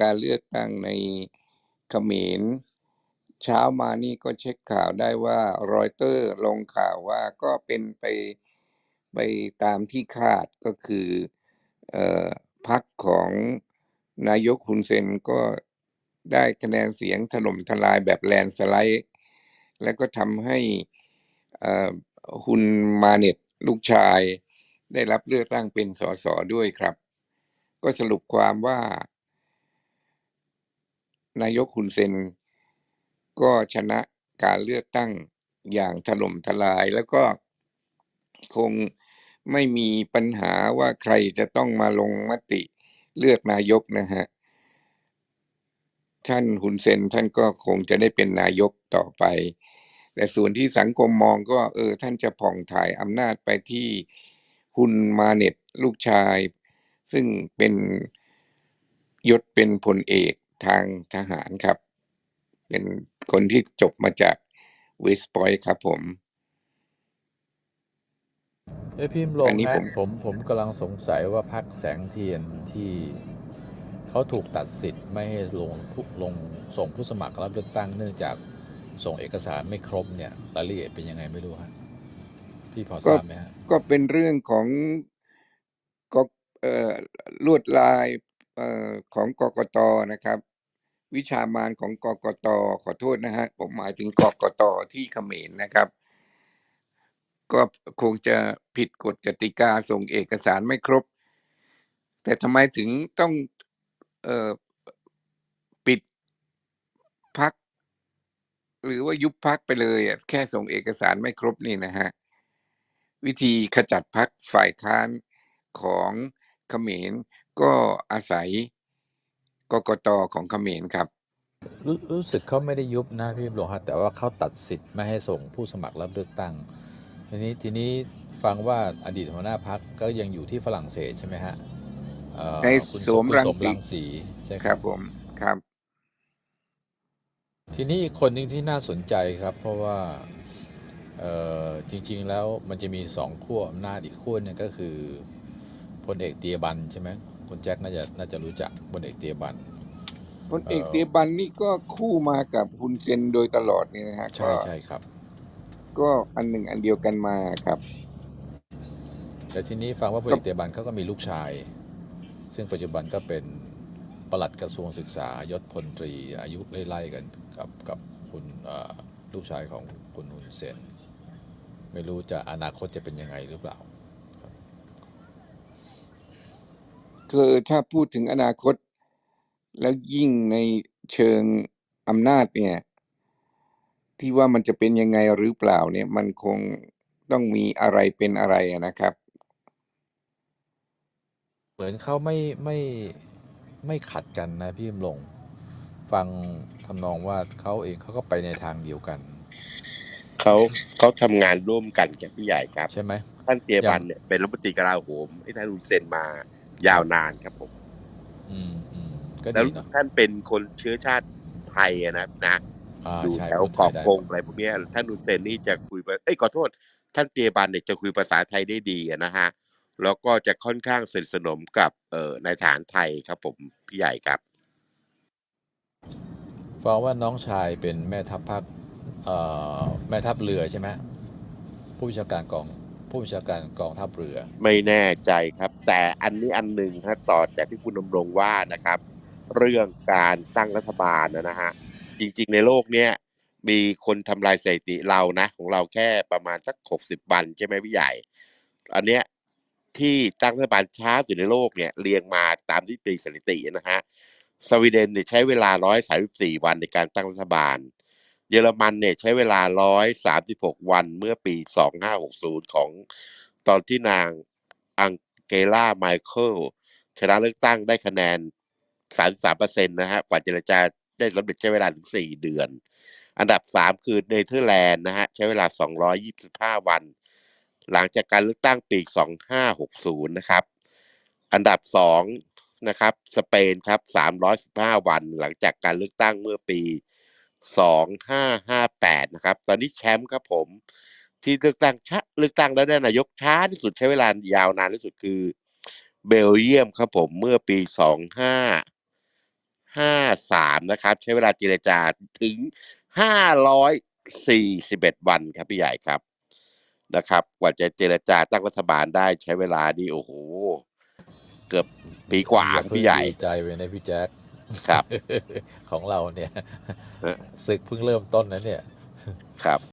การเลือกตั้งในเขมร เช้ามานี่ก็เช็คข่าวได้ว่ารอยเตอร์ลงข่าวว่าก็เป็นไปไปตามที่คาดก็คือออพักของนายกฮุนเซนก็ได้คะแนนเสียงถล่มทลายแบบแลนสไลด์ และก็ทำให้เอ่อฮุนมาเน็ตลูกชาย ได้รับเลือกตั้งเป็นสสด้วยครับ ก็สรุปความว่า นายกฮุนเซนก็ชนะการเลือกตั้งอย่างถล่มทลาย แล้วก็คงไม่มีปัญหาว่าใครจะต้องมาลงมติเลือกนายกนะฮะ ท่านฮุนเซนท่านก็คงจะได้เป็นนายกต่อไป แต่ส่วนที่สังคมมองก็เออท่านจะผ่องถ่ายอำนาจไปที่ฮุนมาเน็ตลูกชาย ซึ่งเป็นยศเป็นพลเอก ทางทหารครับ เป็นคนที่จบมาจากเวสต์พอยต์ครับผมเอ้ยพิมพ์ลอังนนี้ฮะผมผมผมกำลังสงสัยว่าพักแสงเทียนที่เขาถูกตัดสิทธิ์ไม่ให้ลงผู้ลงส่งผู้สมัครรับเลือกตั้งเนื่องจากส่งเอกสารไม่ครบเนี่ยรายละเอียดเป็นยังไงไม่รู้ฮะพี่พอทก็ราบไหมฮะก็เป็นเรื่องของกเอ่อลวดลายเอ่อของกกตนะครับ วิชามานของกกตขอโทษนะฮะผมหมายถึงกกตที่เขมรนะครับ ก็คงจะผิดกฎกติกาส่งเอกสารไม่ครบ แต่ทำไมถึงต้องเออปิดพัก หรือว่ายุบพักไปเลยแค่ส่งเอกสารไม่ครบนี่นะฮะ วิธีขจัดพักฝ่ายค้านของเขมรก็อาศัย กกตของเขมรครับรู้รู้สึกเขาไม่ได้ยุบนะพี่พิมพ์ลงฮะแต่ว่าเขาตัดสิทธิ์ไม่ให้ส่งผู้สมัครรับเลือกตั้ง ทีนี้ทีนี้ฟังว่าอดีตหัวหน้าพักก็ยังอยู่ที่ฝรั่งเศสใช่ไหมฮะเอ่อในคุณโสมคุณรังสมสีรังสีใช่ครับผมครับ ทีนี้อีกคนหนึงที่น่าสนใจครับ เพราะว่าเอ่อจริง ๆ แล้วมันจะมีสองขั้วอำนาจอีกขั้วหนึงก็คือพลเอกเตียบันใช่ไหม คุณแจ็คน่าจะน่าจะรู้จักพลเอกเตียบันพลเอกเอ่อเตียบันนี่ก็คู่มากับฮุนเซนโดยตลอดเนี่ยนะฮะใช่ก็ใช่ครับ ก็อันหนึ่งอันเดียวกันมาครับ แต่ทีนี้ฟังว่าพลเอกเตียบันเขาก็มีลูกชาย ซึ่งปัจจุบันก็เป็นปลัดกระทรวงศึกษายศพลตรี อายุไล่ๆกันกับกับคุณเอ่อลูกชายของคุณฮุนเซนไม่รู้จะอนาคตจะเป็นยังไงหรือเปล่า คือถ้าพูดถึงอนาคต แล้วยิ่งในเชิงอำนาจเนี่ย ที่ว่ามันจะเป็นยังไงหรือเปล่าเนี่ย มันคงต้องมีอะไรเป็นอะไรอะนะครับ เหมือนเขาไม่ไม่ไม่ขัดกันนะพี่ยมลงฟังทำนองว่าเขาเองเขาก็ไปในทางเดียวกัน เขาเขาทำงานร่วมกันกับพี่ใหญ่ครับ ใช่ไหมท่านเตียบันอย่างเนี่ยเป็นรัฐมนตรีกลาโหมให้ท่านฮุนเซนมา ยาวนานครับผมอืมอืมก็แล้วดีเนาะท่านเป็นคนเชื้อชาติไทยอะนะนะ อ่าอยู่ใช่แถวพูดไทเกาะยได้กงอะไรพวกเนี้ยท่านฮุนเซนนี่จะคุยภาเอ้ยขอโทษ ท่านเตียบันเนี่ยจะคุยภาษาไทยได้ดีอะนะฮะ แล้วก็จะค่อนข้างสนิทสนมกับเอ่อนายทหารไทยครับผมพี่ใหญ่ครับ ฟังว่าน้องชายเป็นแม่ทัพภาคเอ่อแม่ทัพเรือใช่ไหมผู้บัญชาการกอง ผู้บัญชาการกองทัพเรือ ไม่แน่ใจครับ แต่อันนี้อันหนึ่งครับต่อจากที่คุณดำรงว่านะครับ เรื่องการตั้งรัฐบาลนะนะฮะจริงๆในโลกเนี้ยมีคนทำลายสถิติเรานะ ของเราแค่ประมาณสักหกสิบวันใช่ไหมพี่ใหญ่ อันเนี้ยที่ตั้งรัฐบาลช้าสุดในโลกเนี่ยเรียงมาตามที่ตีสถิตินะฮะสวีเดนเนี่ยใช้เวลา134วันในการตั้งรัฐบาล เยอรมันเนี่ยใช้เวลา 136 วันเมื่อปี 2560 ของตอนที่นางอังเกลาไมเคิลชนะเลือกตั้งได้คะแนน 33%นะฮะกว่าเจรจาได้สำเร็จใช้เวลาถึง 4 เดือน อันดับ 3 คือเนเธอร์แลนด์นะฮะใช้เวลา 225 วัน หลังจากการเลือกตั้งปี 2560 นะครับ อันดับ 2 นะครับ สเปนครับ 315 วัน หลังจากการเลือกตั้งเมื่อปี 2558 นะครับ ตอนนี้แชมป์ครับผม ที่เลือกตั้งชะเลือกตั้งแล้วได้นายกช้าที่สุดใช้เวลายาวนานที่สุดคือเบลเยียมครับผมเมื่อปี53 นะครับ ใช้เวลาเจรจาถึง 541 วันครับพี่ใหญ่ครับนะครับ กว่าจะเจรจาตั้งรัฐบาลได้ใช้เวลานี่โอ้โห เกือบปีกว่าครับพี่ใหญ่ ดีใจไปนะพี่แจ๊ค ครับ ของเราเนี่ยเออศึกเพิ่งเริ่มต้นนะเนี่ย ครับ